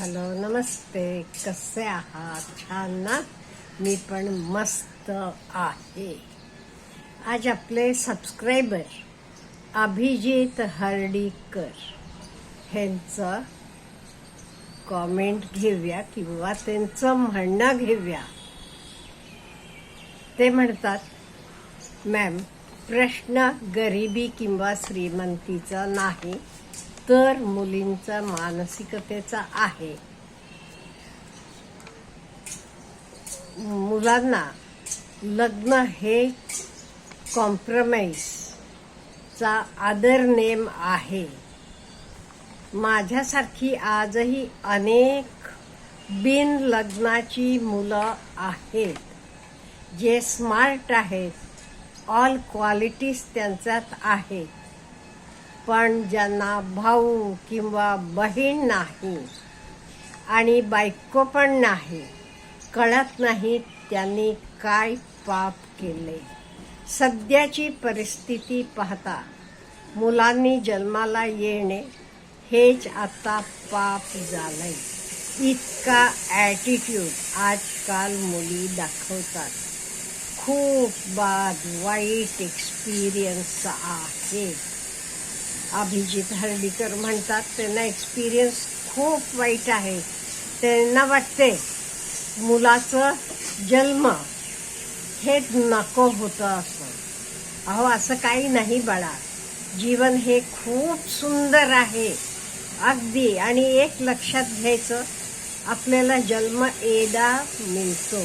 Hello नमस्ते. कसे आहात? छान ना? मी पण मस्त आहे. आज आपले सबस्क्रायबर अभिजित हर्डीकर ह्यांचं कॉमेंट घेऊया किंवा त्यांचं म्हणणं घेऊया. ते म्हणतात मॅम प्रश्न गरिबी किंवा श्रीमंतीचा नाही तर मुलींचा मानसिकतेचा आहे. मुलांना लग्न हे कॉम्प्रोमाइजचा आदर नेम आहे. माझ्यासारखी आजही अनेक बिन लग्नाची मुलं आहेत जे स्मार्ट आहेत. ऑल क्वालिटीज त्यांच्यात आहेत. पण ज्यांना भाऊ किंवा बहीण नाही आणि बायको पण नाही कळत नाही त्यांनी काय पाप केले. सध्याची परिस्थिती पाहता मुलांनी जन्माला येणे हेच आता पाप झालंय. इतका ॲटिट्यूड आजकाल मुली दाखवतात. खूप बाद वाईट एक्सपिरियन्स आहे. अभिजित हळदीकर म्हणतात त्यांना एक्सपिरियन्स खूप वाईट आहे. त्यांना वाटते मुलाचं जन्म हे नको होतं असं. अहो असं काही नाही बाळा. जीवन हे खूप सुंदर आहे. अगदी. आणि एक लक्षात घ्यायचं आपल्याला जन्म एदा मिळतो.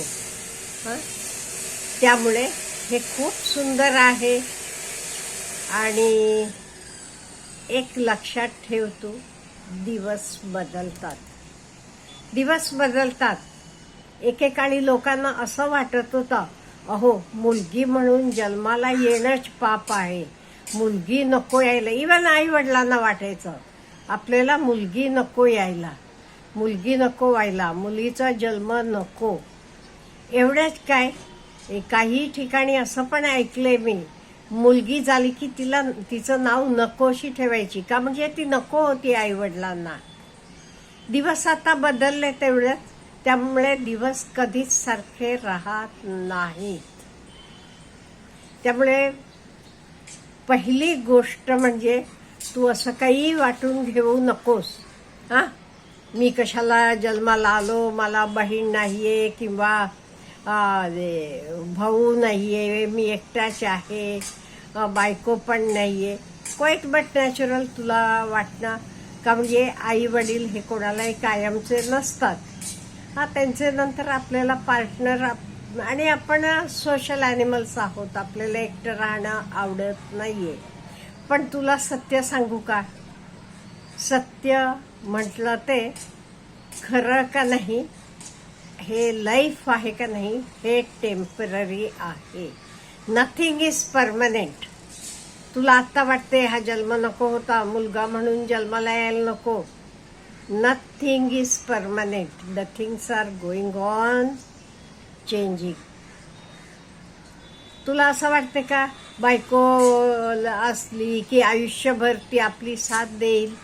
त्यामुळे हे खूप सुंदर आहे. आणि एक लक्षात ठेवतो दिवस बदलतात. दिवस बदलतात. एकेकाळी लोकांना असं वाटत होतं अहो मुलगी म्हणून जन्माला येणंच पाप आहे. मुलगी नको यायला. इवन आई वडिलांना वाटायचं आपल्याला मुलगी नको यायला. मुलगी नको व्हायला. मुलीचा जन्म नको. एवढंच काय? काही ठिकाणी असं पण ऐकलंय मी. मुलगी झाली की तिला तिचं नाव नकोशी ठेवायची. का म्हणजे ती नको होती आई वडिलांना दिवस आता बदलले तेवढं त्यामुळे दिवस कधीच सारखे राहत नाहीत. त्यामुळे पहिली गोष्ट म्हणजे तू असं काही वाटून घेऊ नकोस. हा? मी कशाला जन्माला आलो मला बहीण नाहीये किंवा भाऊ नाही आहे मी एकटाच आहे बायको पण नाही आहे क्वाईट बट नॅचरल तुला वाटणं का म्हणजे आई वडील हे कोणालाही कायमचे नसतात. हा त्यांचे नंतर आपल्याला पार्टनर आणि आपण सोशल ॲनिमल्स आहोत. आपल्याला एकटं राहणं आवडत नाही आहे पण तुला सत्य सांगू का? सत्य म्हटलं ते खरं का नाही? हे लाईफ आहे का नाही हे टेंपररी आहे. नथिंग इज परमनंट तुला आत्ता वाटते हा जन्म नको होता मुलगा म्हणून जन्माला यायला नको. Nothing is permanent the things are going on changing तुला असं वाटते का बायको असली की आयुष्यभर ती आपली साथ देईल?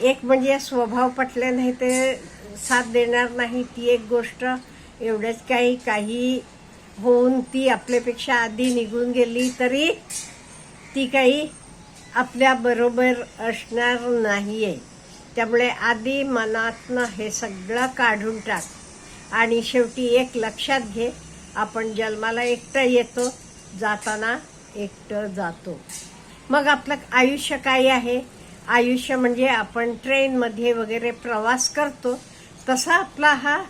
एक म्हणजे स्वभाव पटले नाही ते साथ देणार नाही ती एक गोष्ट. एवढंच काही काही होऊन ती आपल्यापेक्षा आधी निघून गेली तरी ती काही आपल्याबरोबर असणार नाही आहे त्यामुळे आधी मनातनं हे सगळं काढून टाक. आणि शेवटी एक लक्षात घे आपण जन्माला एकटं येतो जाताना एकटं जातो. मग आपलं आयुष्य काय आहे? आयुष्य म्हणजे आपण ट्रेनमध्ये वगैरे प्रवास करतो तसा आपला हा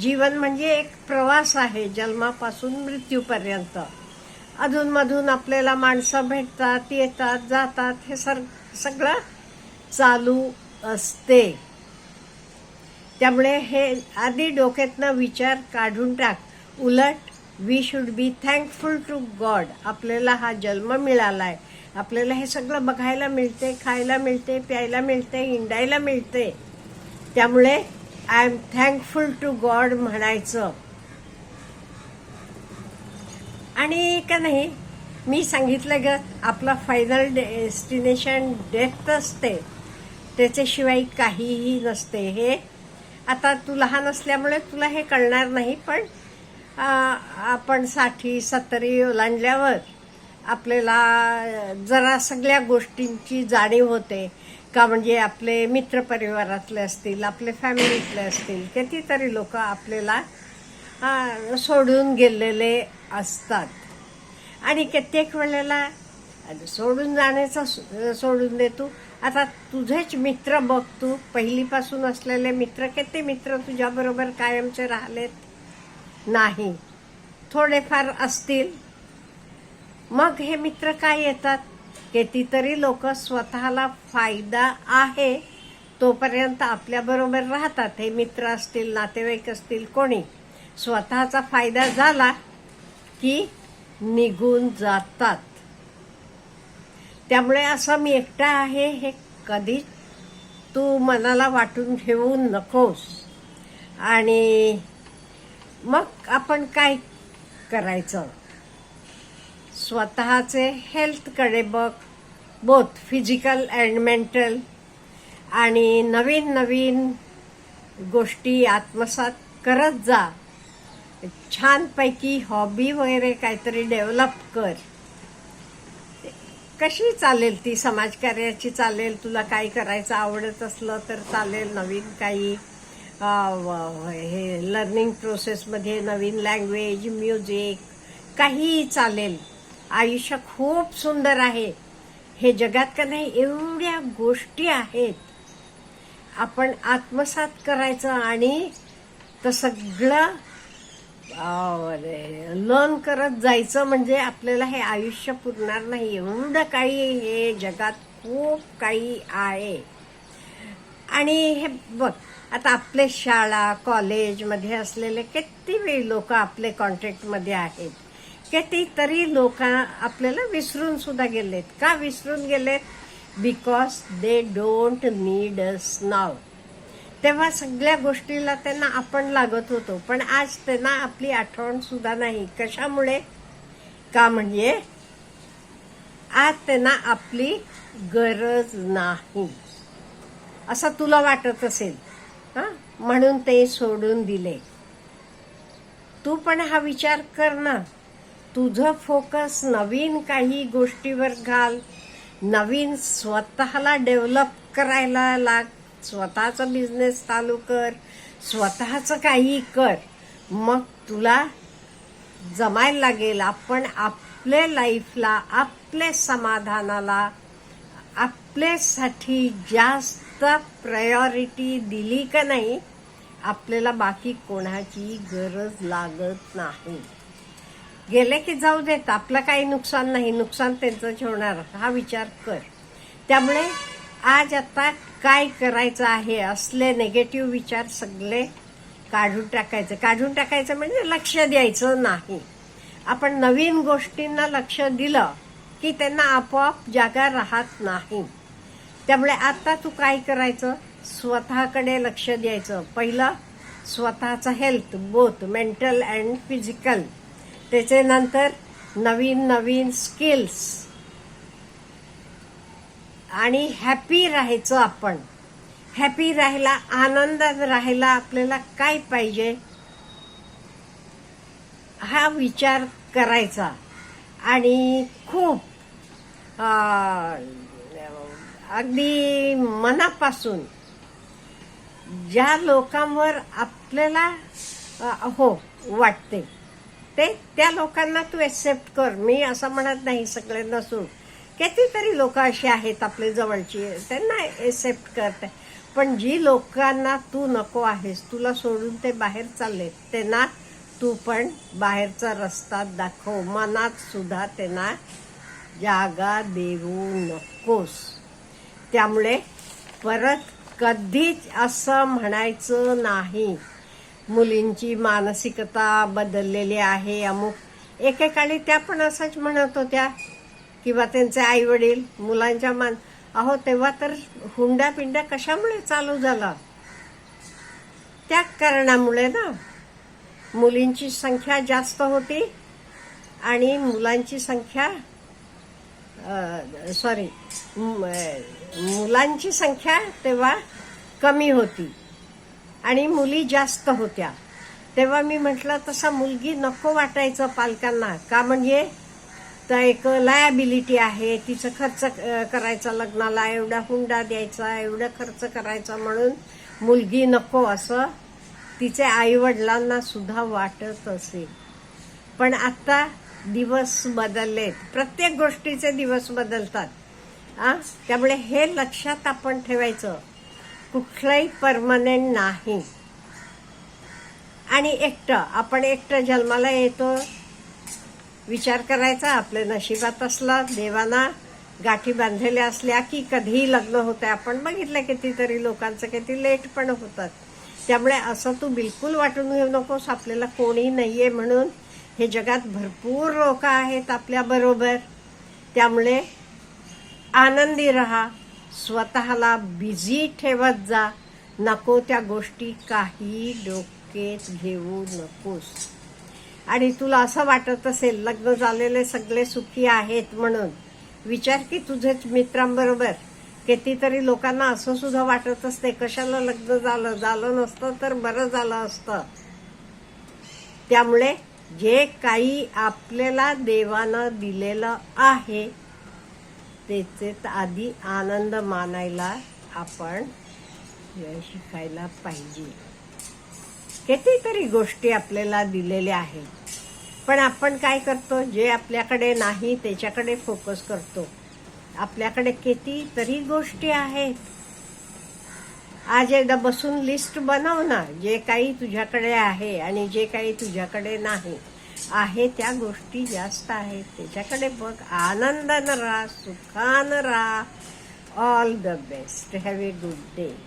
जीवन म्हणजे एक प्रवास आहे जन्मापासून मृत्यूपर्यंत. अधूनमधून आपल्याला माणसं भेटतात येतात जातात हे सर सगळं चालू असते. त्यामुळे हे आधी डोक्यातनं विचार काढून टाक. उलट we should be thankful to God आपल्याला हा जन्म मिळाला आहे आपल्याला हे सगळं बघायला मिळते खायला मिळते प्यायला मिळते हिंडायला मिळते त्यामुळे I am thankful to God म्हणायचं. आणि का नाही मी सांगितलं ग आपला फायनल डेस्टिनेशन डेथ असते. त्याच्याशिवाय काहीही नसते हे. आता तू लहान असल्यामुळे तुला हे कळणार नाही पण आपण साठी सत्तरी ओलांडल्यावर आपल्याला जरा सगळ्या गोष्टींची जाणीव होते. का म्हणजे आपले मित्रपरिवारातले असतील आपले फॅमिलीतले असतील कितीतरी लोक आपल्याला सोडून गेलेले असतात. आणि कित्येक वेळेला सोडून जाण्याचा सोडून दे तू आता तुझेच मित्र बघ तू. पहिलीपासून असलेले मित्र किती मित्र तुझ्याबरोबर कायमचे राहिलेत? नाही. थोडेफार असतील मग हे मित्र काय येतात? कितीतरी लोक स्वतःला फायदा आहे तोपर्यंत आपल्याबरोबर राहतात. हे मित्र असतील नातेवाईक असतील कोणी. स्वतःचा फायदा झाला की निघून जातात. त्यामुळे असं मी एकटा आहे हे कधी तू मनाला वाटून घेऊ नकोस. आणि मग आपण काय करायचं? स्वतःचे हेल्थकडे बघ. बोथ फिजिकल अँड मेंटल आणि नवीन नवीन गोष्टी आत्मसात करत जा. छानपैकी हॉबी वगैरे काहीतरी डेव्हलप कर. कशी चालेल ती समाजकार्याची चालेल? तुला काही करायचं आवडत असलं तर चालेल. नवीन काही हे लर्निंग प्रोसेसमध्ये नवीन लँग्वेज म्युझिक काहीही चालेल. आयुष्य खूप सुंदर आहे. हे जगात का नाही एवढ्या गोष्टी आहेत. आपण आत्मसात करायचं आणि तर सगळं लर्न करत जायचं म्हणजे आपल्याला हे आयुष्य पुरणार नाही. एवढं काही हे जगात खूप काही आहे. आणि हे बघ आता आपले शाळा कॉलेजमध्ये असलेले किती लोक आपले कॉन्टॅक्टमध्ये आहेत. कितीतरी लोक आपल्याला विसरून सुद्धा गेलेत. का विसरून गेलेत because they don't need us नाव तेव्हा सगळ्या गोष्टीला त्यांना आपण लागत होतो. पण आज त्यांना आपली आठवण सुद्धा नाही. कशामुळे? का म्हणजे? आज त्यांना आपली गरज नाही. असं तुला वाटत असेल. हा? म्हणून ते सोडून दिले. तू पण हा विचार कर ना. तुझं फोकस नवीन काही गोष्टीवर घाल. नवीन स्वतःला डेव्हलप करायला लाग. स्वतःचा बिझनेस चालू कर. स्वतःचं काही कर. मग तुला जमायला लागेल आपण आपल्या लाईफला आपल्या समाधानाला आपल्यासाठी जास्त प्रायोरिटी दिली का नाही आपल्याला बाकी कोणाची गरज लागत नाही. गेले की जाऊ देत आपलं काही नुकसान नाही नुकसान त्यांचंच होणार हा विचार कर. त्यामुळे आज आता काय करायचं आहे असले नेगेटिव्ह विचार सगळे काढून टाकायचं. काढून टाकायचं म्हणजे लक्ष द्यायचं नाही. आपण नवीन गोष्टींना लक्ष दिलं की त्यांना आपोआप जागा राहत नाही. त्यामुळे आता तू काय करायचं? स्वतःकडे लक्ष द्यायचं. पहिलं स्वतःचं health both mental and physical त्याच्यानंतर नवीन नवीन स्किल्स आणि हॅपी राहायचं आपण. हॅपी राहायला आनंदात राहायला आपल्याला काय पाहिजे? हा विचार करायचा. आणि खूप अगदी मनापासून ज्या लोकांवर आपल्याला हो वाटते. ते त्या लोकांना तू एक्सेप्ट कर. मी असं म्हणत नाही सगळे नसून कितीतरी लोक अशी आहेत आपले जवळची. त्यांना एक्सेप्ट करते पण जी लोकांना तू नको आहेस तुला सोडून ते बाहेर चालले त्यांना तू पण बाहेरचा रस्ता दाखव. मनात सुद्धा त्यांना जागा देऊ नकोस. त्यामुळे परत कधीच असं म्हणायचं नाही. मुलींची मानसिकता बदललेली आहे अमुक. एकेकाळी त्या पण असंच म्हणत होत्या किंवा त्यांचे आई वडील मुलांच्या मान अहो तेव्हा तर हुंड्या पिंड्या कशामुळे चालू झाला? त्या कारणामुळे ना. मुलींची संख्या जास्त होती आणि मुलांची संख्या सॉरी मुलांची संख्या तेव्हा कमी होती. आणि मुली जास्त होत्या. तेव्हा मी म्हटलं तसा मुलगी नको वाटायचं पालकांना. का म्हणजे? तर एक लायबिलिटी आहे. तिचं खर्च करायचा लग्नाला एवढा हुंडा द्यायचा एवढा खर्च करायचा म्हणून मुलगी नको असं तिचे आईवडिलांना सुद्धा वाटत असेल पण आता दिवस बदललेत. प्रत्येक गोष्टीचे दिवस बदलतात. आ त्यामुळे हे लक्षात आपण ठेवायचं. कुठलंही परमनंट नाही. आणि एकटं आपण एकटं जन्माला येतो. विचार करायचा आपल्या नशिबात असला देवाना गाठी बांधलेल्या असल्या की कधीही लग्न होतं आपण बघितलं कितीतरी लोकांचं किती लेट पण होतात. त्यामुळे असं तू बिलकुल वाटून घेऊ नकोस. आपल्याला कोणी आहे म्हणून. हे जगात भरपूर लोक आहेत आपल्याबरोबर त्यामुळे आनंदी रहा. स्वतःला बिझी ठेवत जा. नको त्या गोष्टी काही डोकेत घेऊ नकोस. आणि तुला असं वाटत असेल लग्न झालेले सगळे सुखी आहेत म्हणून. विचार की तुझेच मित्रांबरोबर कितीतरी लोकांना असं सुद्धा वाटत असते कशाला लग्न झालं झालं नसतं तर बरं झालं असतं. त्यामुळे जे काही आपल्याला देवानं दिलेलं आहे त्याचे आधी आनंद मानायला आपण शिकायला पाहिजे. कितीतरी गोष्टी आपल्याला दिलेल्या आहेत. पण आपण काय करतो? जे आपल्याकडे नाही त्याच्याकडे फोकस करतो. आपल्याकडे कितीतरी गोष्टी आहेत. आज एकदा बसून लिस्ट बनव ना. जे काही तुझ्याकडे आहे आणि जे काही तुझ्याकडे नाही. आहे त्या गोष्टी जास्त आहेत. त्याच्याकडे बघ आनंदानं राहा सुखानं राहा. All the best have a good day